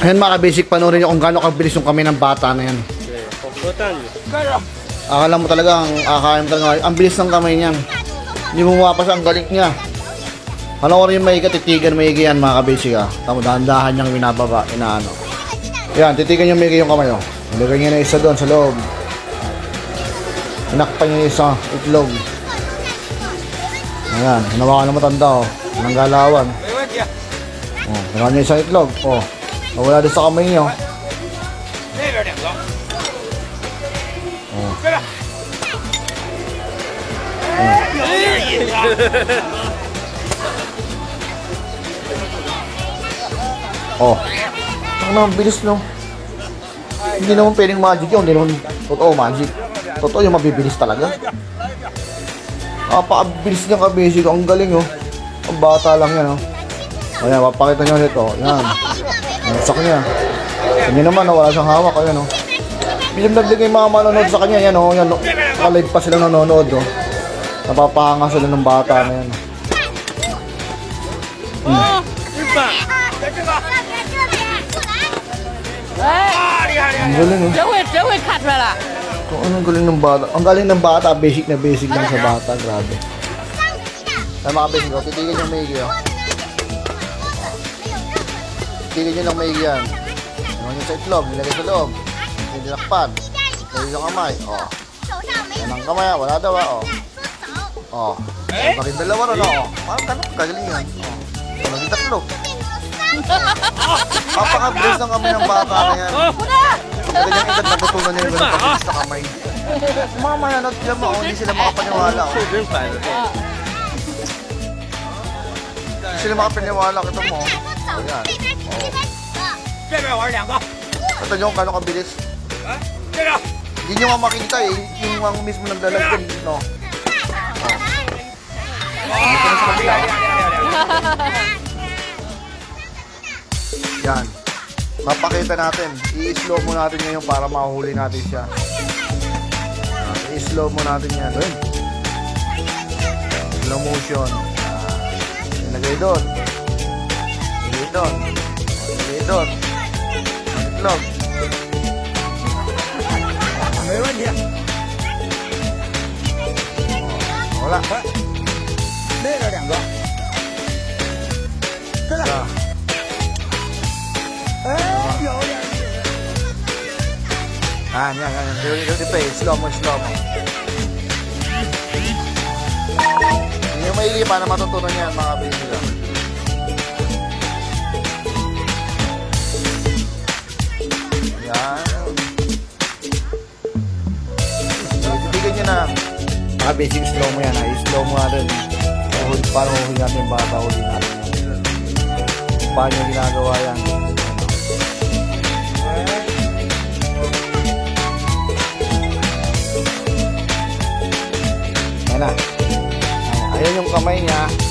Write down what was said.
Ayan mga basic panoorin nyo kung gaano kabilis yung kami ng bata na yan. Total. Akala mo talaga, ang akala mo talaga, ang bilis ng kamay niyan. Hindi mo mapapas ang galit niya. Panoorin yung maiga, titigan maigi yan mga kabisig ha. Ah. Tamo, dahan-dahan niyang binababa, inaano. Yan, titigan yung maigi yung kamay oh. Ilagay niya na isa doon sa loob. Inakpan niya isa, itlog. Ayan, hinawakan na matanda oh. Anong galawan. Oh, hinawakan niya isang itlog. Oh, Oh, wala doon sa kamay niyo. Oh. Oh. Ang naman bilis no. Hindi naman pwedeng magic yun. Hindi naman totoo magic. Totoo yung mabibilis talaga. Napakabilis niya kabisig. Ang galing oh. Ang bata lang yan oh. Ayan, mapakita nyo nito. Oh. Yan. Ang sa kanya. Hindi naman, oh, wala siyang hawak. Ayan, oh. Minsan nagdagay mga manonood sa kanya. Yan, oh. Yan, oh. Kalive pa sila nanonood, oh. Napapahanga sila ng bata na yan. Hmm. Oh. Hmm. Ang galing, oh. Jawit, jawit, katwala. Kung galing ng bata. Ang galing ng bata, basic na basic lang sa bata. Grabe. Tama ka, basic. Titigil yung Miggy, oh. Pili nyo lang maigi yan. Naman nyo sa itlog, nilagay sa loob. Nilakpan. Nilagay yung kamay. O. Oh. Yan ang kamay, wala daw ah. O. Oh. Eh? Bakit dalawa ron ako? Oh. Parang tanong kagalingan. Oh. Wala di tatlo. Papakabris ng kamay ng bata na yan. Oh. Talagang ikat natutunan nila ng pagkakas sa kamay. Mama na not dyan mo, hindi sila makapaniwala. Oh. Hindi sila makapaniwala kita mo. Ayan. Kaya may war lang ko. Ito nyo kung kano kabilis. Ha? Kaya! Hindi nyo nga makita eh. Yung mga mismo naglalag din, no? Ito na. Yan. Mapakita natin. I-slow mo natin ngayon para mahuli natin siya. Ah, i-slow mo natin yan. Ayun. Slow motion. Ah, ilagay doon doon. Itlog. Meron niya. Wala pa. Meron yan ba? Tala. Eh, yun yan. Ah, yan, yan. Duty pay. Slow mo, slow mo. Hindi mo mahihili para matutunan yan, mga baby. Mga basic slow mo yan, ha? I-slow mo natin. Huli, paano huli natin yung bata, huli natin. Paano ginagawa yan? Ayan na. Ayan yung kamay niya.